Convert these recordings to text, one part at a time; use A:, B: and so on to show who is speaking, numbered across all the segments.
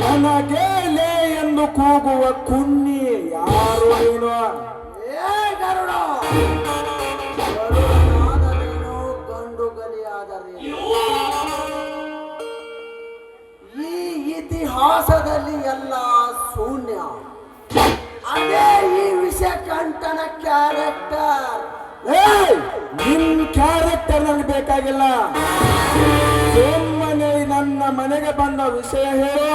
A: ನನಗೆಲೇ ಎಂದು ಕೂಗುವ ಕುನ್ನಿ ಯಾರು ನೀನು
B: ಏ ಗರುಡ! ಈ ಇತಿಹಾಸದಲ್ಲಿ ಎಲ್ಲ ಶೂನ್ಯ. ಅದೇ ಈ ವಿಷಯ ಕಂಠನ ಕ್ಯಾರೆಕ್ಟರ್
A: ಏ ನಿನ್ ಕ್ಯಾರೆಕ್ಟರ್ ನನಗೆ ಬೇಕಾಗಿಲ್ಲ. ನನ್ನ ಮನೆಗೆ ಬಂದ ವಿಷಯ ಹೇಳು.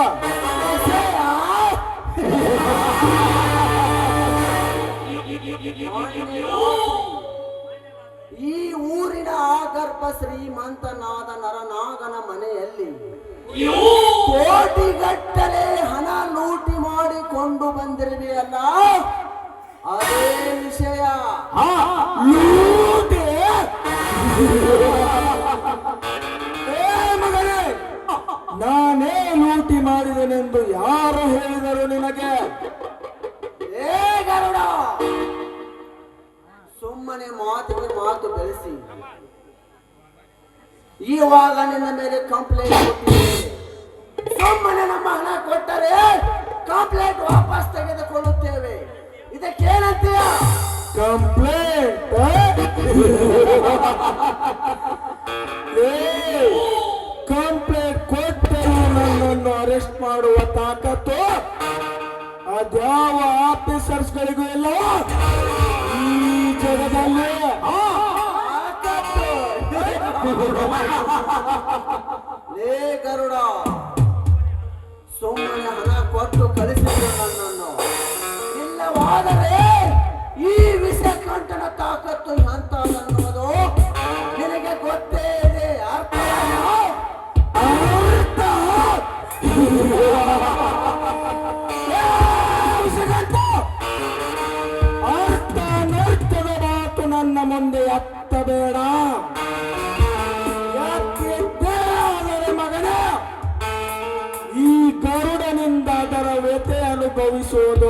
B: ಈ ಊರಿನ ಆಗರ್ಭ ಶ್ರೀಮಂತನಾದ ನರನಾಗನ ಮನೆಯಲ್ಲಿ ಕೋಟಿಗಟ್ಟಲೆ ಹಣ ಲೂಟಿ ಮಾಡಿಕೊಂಡು ಬಂದಿರುವೆಯಲ್ಲ? ಅದೇ ವಿಷಯ.
A: ಲೂಟಿ? ನಾನೇ ಲೂಟಿ ಮಾಡಿದೆನೆಂದು ಯಾರು ಹೇಳಿದರು ನಿನಗೆ?
B: ಏ ಗರುಡ! ಸುಮ್ಮನೆ ಮಾತಿಗೆ ಮಾತು ಬೆಳೆಸಿ. ಈವಾಗ ನಿನ್ನ ಮೇಲೆ ಕಂಪ್ಲೇಂಟ್ ಕೊಟ್ಟಿದ್ದೇವೆ ಸುಮ್ಮನೆ ನಮ್ಮ ಹಣ ಕೊಟ್ಟರೆ ಕಂಪ್ಲೇಂಟ್ ವಾಪಸ್ ತೆಗೆದುಕೊಳ್ಳುತ್ತೇವೆ. ಇದಕ್ಕೇನಂತೀಯ?
A: ಕಂಪ್ಲೇಂಟ್ ಕಂಪ್ಲೇಂಟ್ ಅದ್ಯಾವ ಆಫೀಸರ್ಸ್ಗಳಿಗೂ ಇಲ್ಲ ಈ ಜಗದಲ್ಲಿ.
B: ಲೇ ಗರುಡ ಸುಮ್ಮನೆ ಹಣ ಕೊಟ್ಟು ಕಳಿಸಿದ್ರು ನನ್ನನ್ನು? ಇಲ್ಲವಾದರೆ ಈ ವಿಷಯ ಕಂಠನ ತಾಕತ್ತು ಎಂತದನ್ನುವುದು
A: ಎತ್ತಬೇಡ ಯಾಕೆ ಆದರೆ ಮಗನ? ಈ ಗರುಡನಿಂದ ಅದರ ವ್ಯತೆ ಅನುಭವಿಸುವುದು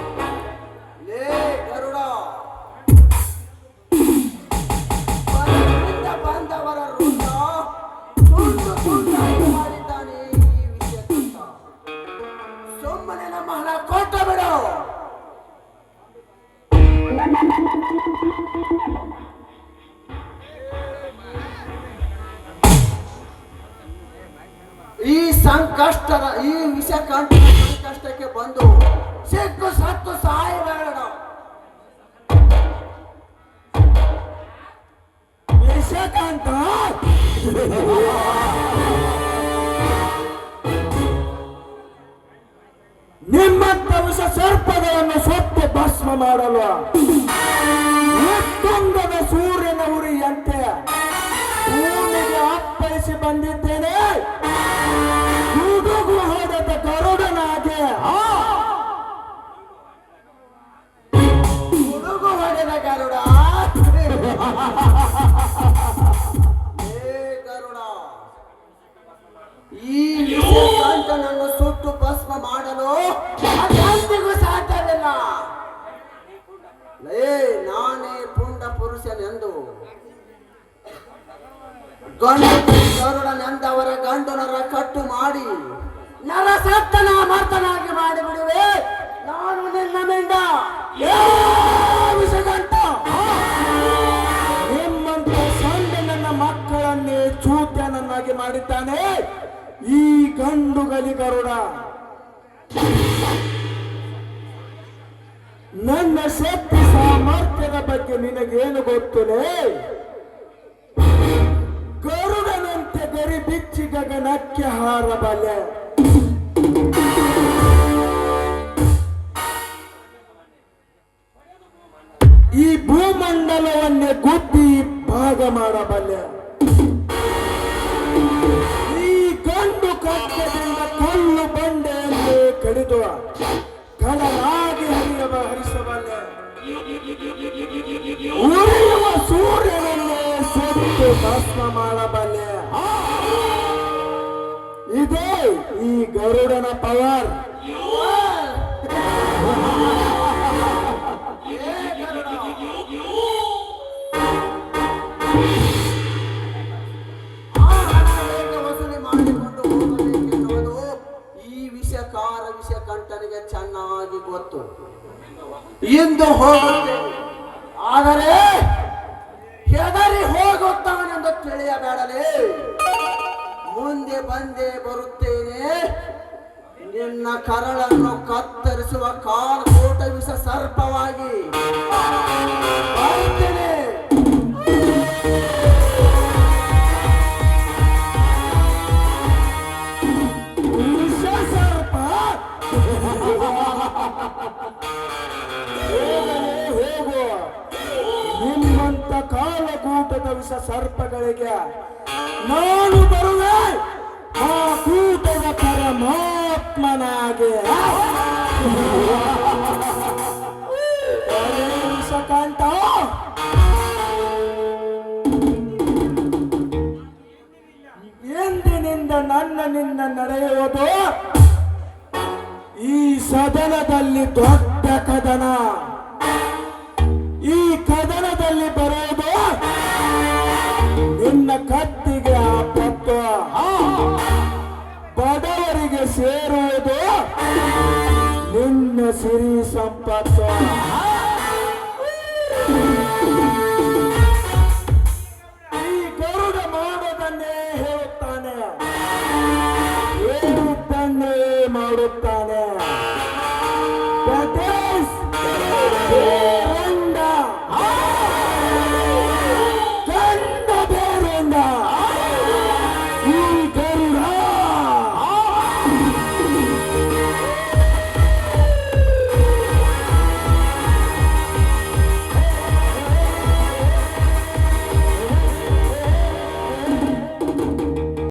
B: ಈ ಸಂಕಷ್ಟದ ಈ ವಿಷ ಕಂಠ ಸಂಕಷ್ಟಕ್ಕೆ ಬಂದು ಸಿಕ್ಕು ಸತ್ತು ಸಾಯಬೇಡ
A: ವಿಷಕಾಂತ ನಿಮ್ಮಂತ ವಿಷ ಸರ್ಪಗಳನ್ನು ಸೊತ್ತು ಭಸ್ಮ ಮಾಡಲು ಮತ್ತೊಂದದ ಸೂರ್ಯನ ಉರಿಯಂತೆ ಭೂಮಿಗೆ ಅಪ್ಪಳಿಸಿ ಬಂದಿದ್ದೇನೆ
B: ಸಾಧ್ಯ ಸಾಧ್ಯವಿಲ್ಲ ಲೇ ನಾನೇ ಪುಂಡ ಪುರುಷನೆಂದು. ಗಂಡ ಗರುಡನೆಂದವರ ಗಂಡು ನರ ಕಟ್ಟು ಮಾಡಿ. ನರ ಸತ್ತನ ಮರ್ತನಾಗಿ ಮಾಡಿಬಿಡುವೆ. ನಾನು ನಿನ್ನ ಮಿಂಡ.
A: ಏ ವಿಷಗಂಟ ನಿಮ್ಮಂತ ಸಣ್ಣ ನನ್ನ ಮಕ್ಕಳನ್ನೇ ಚೂತ್ಯನನ್ನಾಗಿ ಮಾಡಿದ್ದಾನೆ. ಈ ಗಂಡು ಗಲಿಗರುಡ ನನ್ನ ಶಕ್ತಿ ಸಾಮರ್ಥ್ಯದ ಬಗ್ಗೆ ನಿನಗೇನು ಗೊತ್ತುಲೇ? ಗರುಡನಂತೆ ಗರಿ ಬಿಚ್ಚಿ ಗಗನಕ್ಕೆ ಹಾರಬಲೆ ಈ ಭೂಮಂಡಲವನ್ನೇ ಗುದ್ದಿ ಭಾಗ ಮಾಡಬಲ್ಲೆ. ಕಡಿದು ಕಡಲಾಗಿ ಹರಿಯವ ಹರಿಸಬಲ್ಲೆ. ಉರಿಯುವ ಸೂರ್ಯನನ್ನು ಸುಟ್ಟು ಭಸ್ಮ ಮಾಡಬಲ್ಲೆ. ಇದೇ ಈ ಗರುಡನ ಪವರ್
B: ಇಂದು ಹೋಗುತ್ತೇನೆ ಆದರೆ ಹೆದರಿ ಹೋಗುತ್ತಾನೆಂದು ತಿಳಿಯಬೇಡಲೇ ಮುಂದೆ ಬಂದೇ ಬರುತ್ತೇನೆ ನಿನ್ನ ಕರಳನ್ನು ಕತ್ತರಿಸುವ ಕಾಲ್ಕೋಟ ವಿಷ ಸರ್ಪವಾಗಿ ಬರುತ್ತೇನೆ
A: ಪರಮಾತ್ಮನಾಗೆ ಒಳ್ಳೆ ಎಂದಿನಿಂದ ನನ್ನ ನಿನ್ನ ನಡೆಯುವುದು ಈ ಸದನದಲ್ಲಿ ದೊಡ್ಡ ಕದನ. ಈ ಕದನದಲ್ಲಿ ನಿನ್ನ ಸಿರಿ ಸಂಪತ್ತು.